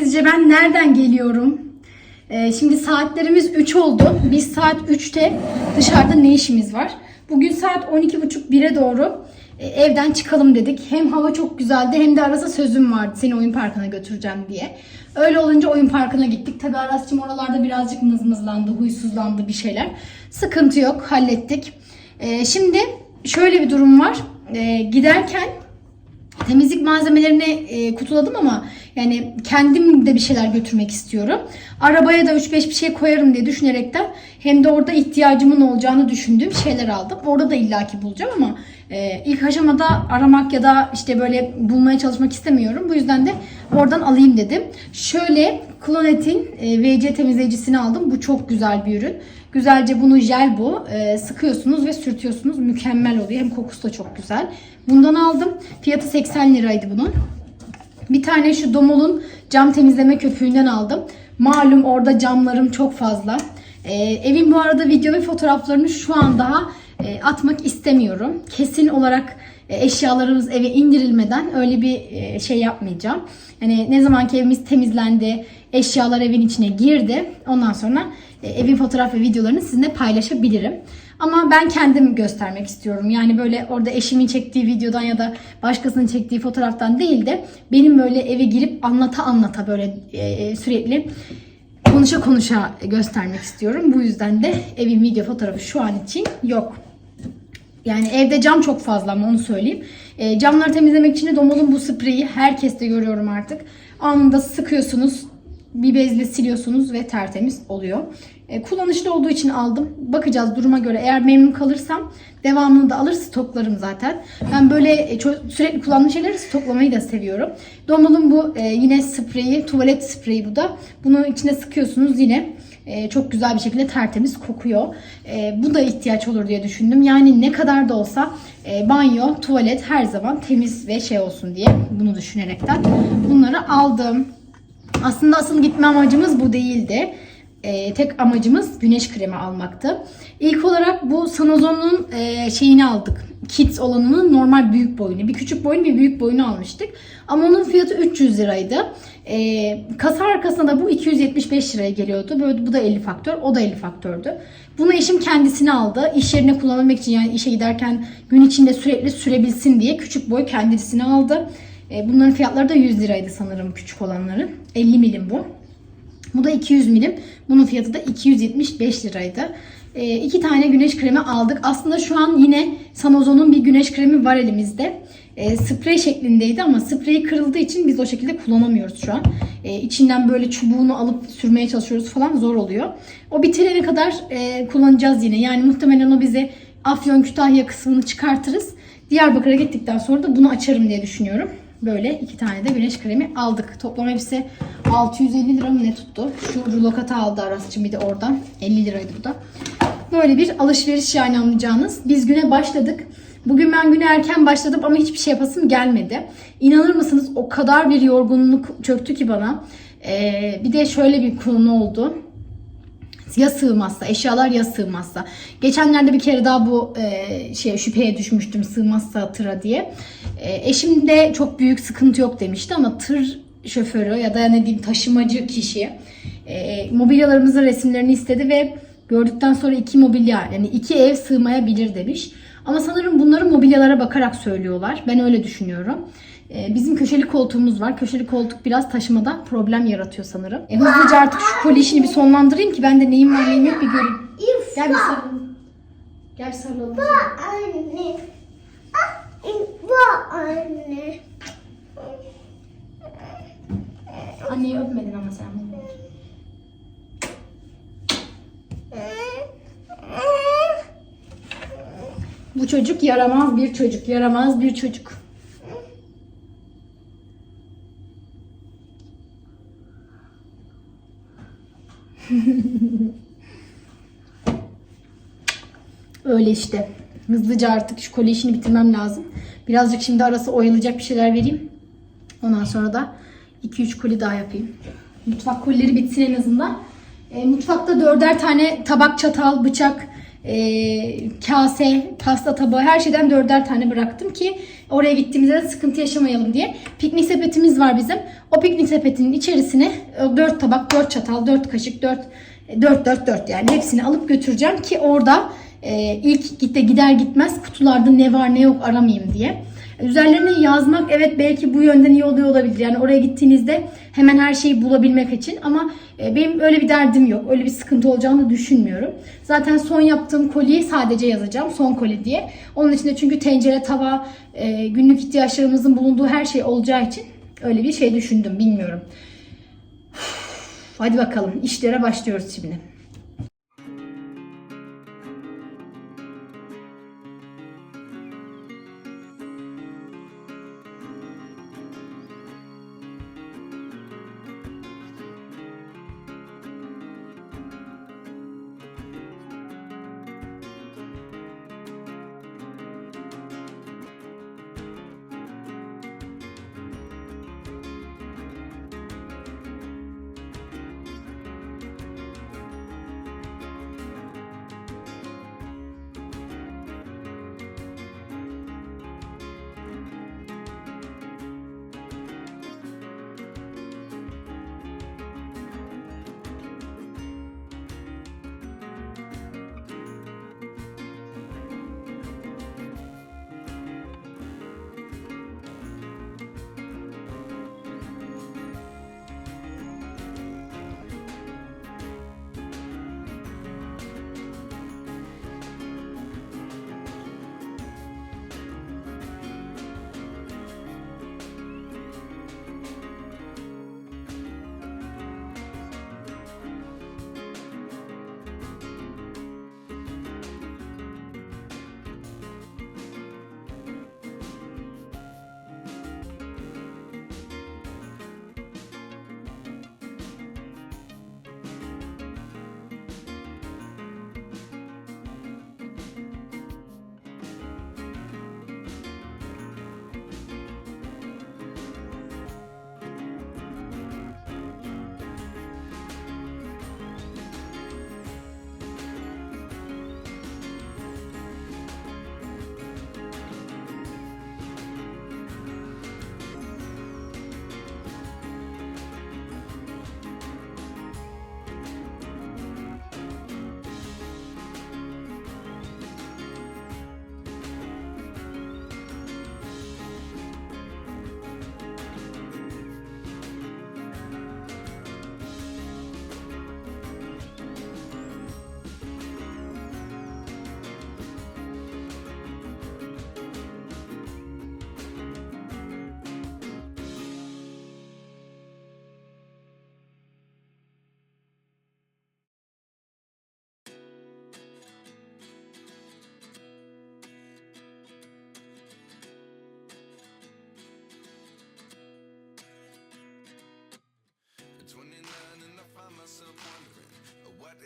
sizce ben nereden geliyorum? Ee, şimdi saatlerimiz 3 oldu. Biz saat 3'te dışarıda ne işimiz var? Bugün saat 12.30-1'e doğru e, evden çıkalım dedik. Hem hava çok güzeldi hem de Aras'a sözüm vardı seni oyun parkına götüreceğim diye. Öyle olunca oyun parkına gittik. Tabi Aras'cığım oralarda birazcık mızmızlandı, huysuzlandı bir şeyler. Sıkıntı yok, hallettik. Ee, şimdi şöyle bir durum var. Ee, giderken Temizlik malzemelerini e, kutuladım ama yani kendim de bir şeyler götürmek istiyorum. Arabaya da 3-5 bir şey koyarım diye düşünerekten hem de orada ihtiyacımın olacağını düşündüğüm şeyler aldım. Orada da illaki bulacağım ama e, ilk aşamada aramak ya da işte böyle bulmaya çalışmak istemiyorum. Bu yüzden de oradan alayım dedim. Şöyle Clonet'in e, VC temizleyicisini aldım. Bu çok güzel bir ürün. Güzelce bunu jel bu. E, sıkıyorsunuz ve sürtüyorsunuz. Mükemmel oluyor. Hem kokusu da çok güzel. Bundan aldım. Fiyatı 80 liraydı bunun. Bir tane şu Domol'un cam temizleme köpüğünden aldım. Malum orada camlarım çok fazla. E, evin bu arada video ve fotoğraflarını şu an daha e, atmak istemiyorum. Kesin olarak eşyalarımız eve indirilmeden öyle bir e, şey yapmayacağım. Yani ne zamanki evimiz temizlendi, eşyalar evin içine girdi. Ondan sonra e, evin fotoğraf ve videolarını sizinle paylaşabilirim. Ama ben kendim göstermek istiyorum. Yani böyle orada eşimin çektiği videodan ya da başkasının çektiği fotoğraftan değil de benim böyle eve girip anlata anlata böyle e, sürekli konuşa konuşa göstermek istiyorum. Bu yüzden de evin video fotoğrafı şu an için yok. Yani evde cam çok fazla ama onu söyleyeyim. E, camları temizlemek için de Domol'un bu spreyi herkeste görüyorum artık. Anında sıkıyorsunuz, bir bezle siliyorsunuz ve tertemiz oluyor. E, kullanışlı olduğu için aldım. Bakacağız duruma göre. Eğer memnun kalırsam devamını da alır stoklarım zaten. Ben böyle e, sürekli kullandığım şeyleri stoklamayı da seviyorum. Domol'un bu e, yine spreyi, tuvalet spreyi bu da. Bunu içine sıkıyorsunuz yine. E, çok güzel bir şekilde tertemiz kokuyor. E, bu da ihtiyaç olur diye düşündüm. Yani ne kadar da olsa e, banyo, tuvalet her zaman temiz ve şey olsun diye bunu düşünerekten bunları aldım. Aslında asıl gitme amacımız bu değildi. Ee, tek amacımız güneş kremi almaktı. İlk olarak bu Sanozon'un e, şeyini aldık. Kids olanının normal büyük boyunu. Bir küçük boyunu bir büyük boyunu almıştık. Ama onun fiyatı 300 liraydı. Ee, kasa arkasına da bu 275 liraya geliyordu. Böyle bu da 50 faktör, o da 50 faktördü. Bunu eşim kendisine aldı. İş yerine kullanabilmek için yani işe giderken gün içinde sürekli sürebilsin diye küçük boy kendisine aldı. E, Bunların fiyatları da 100 liraydı sanırım küçük olanların. 50 milim bu. Bu da 200 milim. Bunun fiyatı da 275 liraydı. E, iki tane güneş kremi aldık. Aslında şu an yine Sanozon'un bir güneş kremi var elimizde. E, sprey şeklindeydi ama spreyi kırıldığı için biz o şekilde kullanamıyoruz şu an. E, içinden böyle çubuğunu alıp sürmeye çalışıyoruz falan zor oluyor. O bitirene kadar e, kullanacağız yine. Yani muhtemelen o bize Afyon Kütahya kısmını çıkartırız. Diyarbakır'a gittikten sonra da bunu açarım diye düşünüyorum. Böyle iki tane de güneş kremi aldık. Toplam hepsi 650 lira mı ne tuttu? Şu rulo katı aldı Aras'cığım bir de oradan. 50 liraydı bu da. Böyle bir alışveriş yani anlayacağınız. Biz güne başladık. Bugün ben güne erken başladım ama hiçbir şey yapasım gelmedi. İnanır mısınız o kadar bir yorgunluk çöktü ki bana. Ee, bir de şöyle bir konu oldu. Ya sığmazsa, eşyalar ya sığmazsa. Geçenlerde bir kere daha bu e, şey şüpheye düşmüştüm sığmazsa tıra diye. E, eşim de çok büyük sıkıntı yok demişti ama tır şoförü ya da ne diyeyim taşımacı kişi e, mobilyalarımızın resimlerini istedi ve gördükten sonra iki mobilya yani iki ev sığmayabilir demiş. Ama sanırım bunları mobilyalara bakarak söylüyorlar. Ben öyle düşünüyorum. Ee, Bizim köşeli koltuğumuz var. Köşeli koltuk biraz taşımada problem yaratıyor sanırım. E, hızlıca artık şu koli işini bir sonlandırayım ki ben de neyim var neyim yok bir göreyim. Gel bir sarılalım. Gel bir sarılalım. anne. Ah, bu anne. Anneyi öpmedin ama sen. Bu çocuk yaramaz bir çocuk. Yaramaz bir çocuk. Öyle işte. Hızlıca artık şu kolye işini bitirmem lazım. Birazcık şimdi arası oyalayacak bir şeyler vereyim. Ondan sonra da 2-3 koli daha yapayım. Mutfak kolileri bitsin en azından. E, mutfakta dörder tane tabak, çatal, bıçak, e, kase, pasta tabağı her şeyden dörder tane bıraktım ki Oraya gittiğimizde de sıkıntı yaşamayalım diye. Piknik sepetimiz var bizim. O piknik sepetinin içerisine 4 tabak, 4 çatal, 4 kaşık, 4 4 4 4 yani hepsini alıp götüreceğim ki orada e, ilk gitte gider gitmez kutularda ne var ne yok aramayayım diye. Üzerlerine yazmak evet belki bu yönden iyi oluyor olabilir. Yani oraya gittiğinizde hemen her şeyi bulabilmek için ama e, benim öyle bir derdim yok. Öyle bir sıkıntı olacağını düşünmüyorum. Zaten son yaptığım koliyi sadece yazacağım. Son koli diye. Onun içinde çünkü tencere, tava, e, günlük ihtiyaçlarımızın bulunduğu her şey olacağı için öyle bir şey düşündüm. Bilmiyorum. Hadi bakalım işlere başlıyoruz şimdi.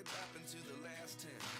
could happen to the last ten.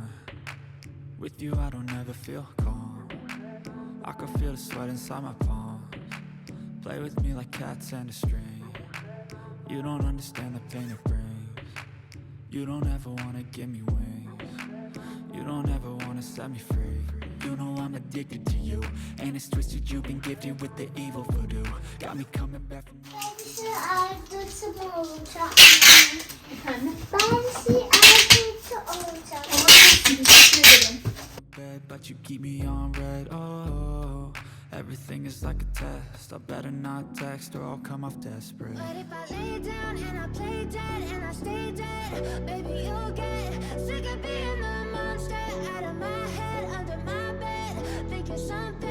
With you, I don't ever feel calm. I can feel the sweat inside my palms. Play with me like cats and a string. You don't understand the pain it brings. You don't ever wanna give me wings. You don't ever wanna set me free. You know I'm addicted to you. And it's twisted, you've been gifted with the evil voodoo. Got me coming back from. Bensi ardısı olacak. Bed, but you keep me on red. Oh, everything is like a test. I better not text or I'll come off desperate. But if I lay down and I play dead and I stay dead, baby, you'll get sick of being the monster out of my head, under my bed. Think you're something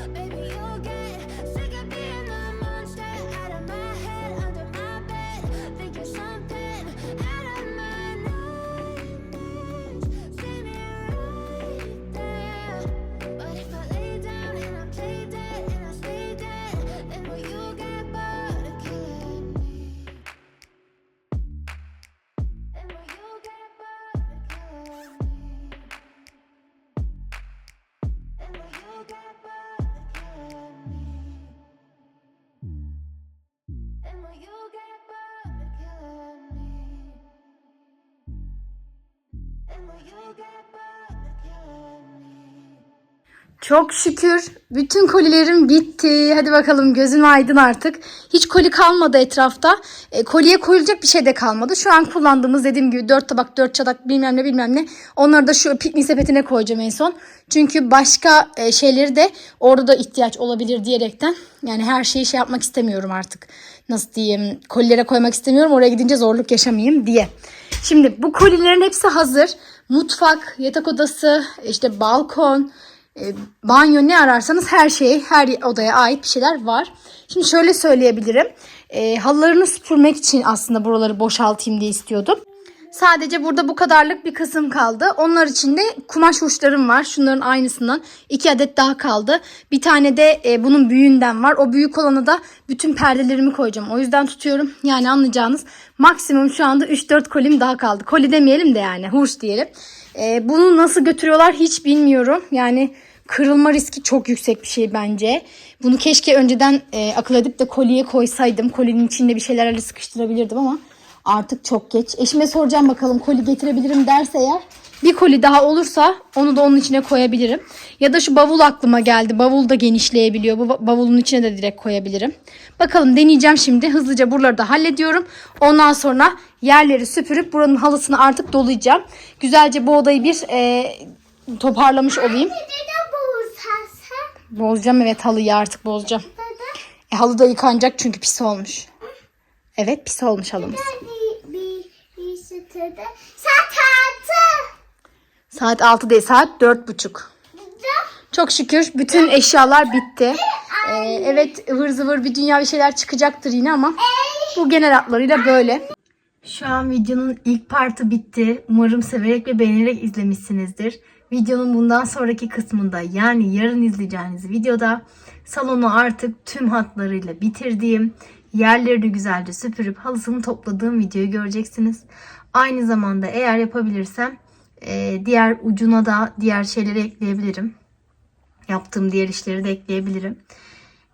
Çok şükür bütün kolilerim bitti. Hadi bakalım gözün aydın artık. Hiç koli kalmadı etrafta. E, koliye koyulacak bir şey de kalmadı. Şu an kullandığımız dediğim gibi 4 tabak 4 çadak bilmem ne bilmem ne. Onları da şu piknik sepetine koyacağım en son. Çünkü başka e, şeyleri de orada da ihtiyaç olabilir diyerekten. Yani her şeyi şey yapmak istemiyorum artık. Nasıl diyeyim kolilere koymak istemiyorum. Oraya gidince zorluk yaşamayayım diye. Şimdi bu kolilerin hepsi hazır. Mutfak, yatak odası, işte balkon, E, banyo ne ararsanız her şeye, her odaya ait bir şeyler var. Şimdi şöyle söyleyebilirim. E, halılarını süpürmek için aslında buraları boşaltayım diye istiyordum. Sadece burada bu kadarlık bir kısım kaldı. Onlar için de kumaş uçlarım var. Şunların aynısından iki adet daha kaldı. Bir tane de e, bunun büyüğünden var. O büyük olanı da bütün perdelerimi koyacağım. O yüzden tutuyorum. Yani anlayacağınız maksimum şu anda 3-4 kolim daha kaldı. Koli demeyelim de yani hurs diyelim. E, bunu nasıl götürüyorlar hiç bilmiyorum. Yani kırılma riski çok yüksek bir şey bence. Bunu keşke önceden e, akıl edip de koliye koysaydım. Kolinin içinde bir şeylerle sıkıştırabilirdim ama artık çok geç. Eşime soracağım bakalım koli getirebilirim derse eğer. Bir koli daha olursa onu da onun içine koyabilirim. Ya da şu bavul aklıma geldi. Bavul da genişleyebiliyor. Bu ba- bavulun içine de direkt koyabilirim. Bakalım deneyeceğim şimdi. Hızlıca buraları da hallediyorum. Ondan sonra yerleri süpürüp buranın halısını artık dolayacağım. Güzelce bu odayı bir e, toparlamış olayım. Bozacağım evet halıyı artık bozacağım. E, halı da yıkanacak çünkü pis olmuş. Evet pis olmuş halımız. Sütüde. Saat altı. Saat 6 değil saat 4.30. Çok şükür bütün eşyalar bitti. Ee, evet ıvır zıvır bir dünya bir şeyler çıkacaktır yine ama bu genel hatlarıyla böyle. Şu an videonun ilk partı bitti. Umarım severek ve beğenerek izlemişsinizdir. Videonun bundan sonraki kısmında yani yarın izleyeceğiniz videoda salonu artık tüm hatlarıyla bitirdiğim, yerlerini güzelce süpürüp halısını topladığım videoyu göreceksiniz. Aynı zamanda eğer yapabilirsem e, diğer ucuna da diğer şeyleri ekleyebilirim. Yaptığım diğer işleri de ekleyebilirim.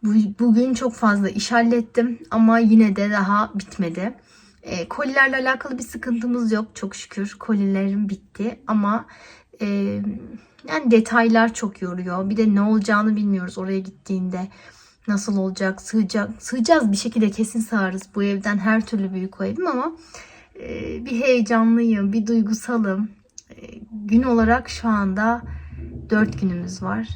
Bu- Bugün çok fazla iş hallettim ama yine de daha bitmedi. E, kolilerle alakalı bir sıkıntımız yok çok şükür. Kolilerim bitti ama e, yani detaylar çok yoruyor. Bir de ne olacağını bilmiyoruz oraya gittiğinde. Nasıl olacak, sığacak, sığacağız bir şekilde kesin sığarız. Bu evden her türlü büyük o evim ama bir heyecanlıyım, bir duygusalım. E, gün olarak şu anda 4 günümüz var.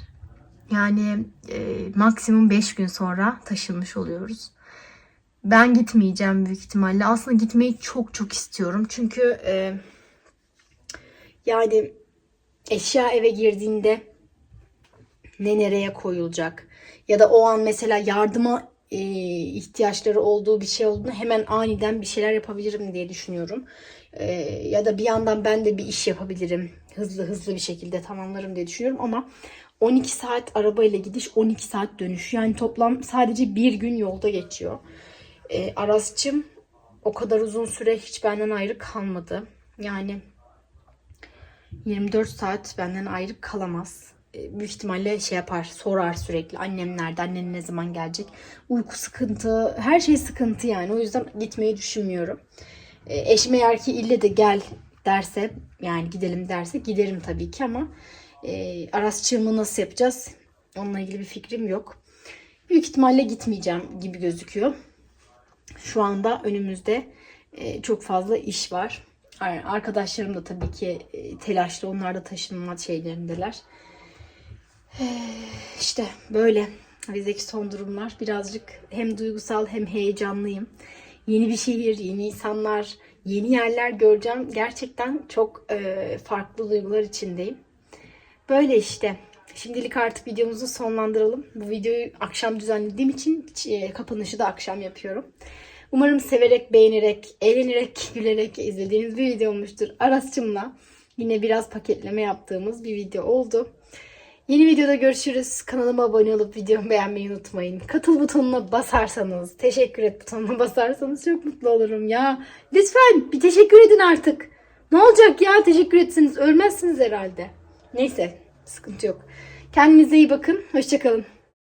Yani e, maksimum 5 gün sonra taşınmış oluyoruz. Ben gitmeyeceğim büyük ihtimalle. Aslında gitmeyi çok çok istiyorum. Çünkü e, yani eşya eve girdiğinde ne nereye koyulacak ya da o an mesela yardıma e, ihtiyaçları olduğu bir şey olduğunda hemen aniden bir şeyler yapabilirim diye düşünüyorum. E, ya da bir yandan ben de bir iş yapabilirim. Hızlı hızlı bir şekilde tamamlarım diye düşünüyorum ama 12 saat arabayla gidiş 12 saat dönüş. Yani toplam sadece bir gün yolda geçiyor. E, Aras'cığım o kadar uzun süre hiç benden ayrı kalmadı. Yani 24 saat benden ayrı kalamaz. E, Büyük ihtimalle şey yapar, sorar sürekli. Annem nerede, annen ne zaman gelecek? Uyku sıkıntı, her şey sıkıntı yani. O yüzden gitmeyi düşünmüyorum. E, Eşim eğer ki ille de gel derse, yani gidelim derse giderim tabii ki ama e, Arasçığımı nasıl yapacağız? Onunla ilgili bir fikrim yok. Büyük ihtimalle gitmeyeceğim gibi gözüküyor. Şu anda önümüzde e, çok fazla iş var. Ar- Arkadaşlarım da tabii ki e, telaşlı. Onlar da taşınma şeylerindeler. İşte böyle bizdeki son durumlar. Birazcık hem duygusal hem heyecanlıyım. Yeni bir şehir, yeni insanlar, yeni yerler göreceğim. Gerçekten çok e, farklı duygular içindeyim. Böyle işte. Şimdilik artık videomuzu sonlandıralım. Bu videoyu akşam düzenlediğim için e, kapanışı da akşam yapıyorum. Umarım severek, beğenerek, eğlenerek, gülerek izlediğiniz bir video olmuştur. Aras'cımla yine biraz paketleme yaptığımız bir video oldu. Yeni videoda görüşürüz. Kanalıma abone olup videomu beğenmeyi unutmayın. Katıl butonuna basarsanız, teşekkür et butonuna basarsanız çok mutlu olurum ya. Lütfen bir teşekkür edin artık. Ne olacak ya teşekkür etseniz ölmezsiniz herhalde. Neyse sıkıntı yok. Kendinize iyi bakın. Hoşçakalın.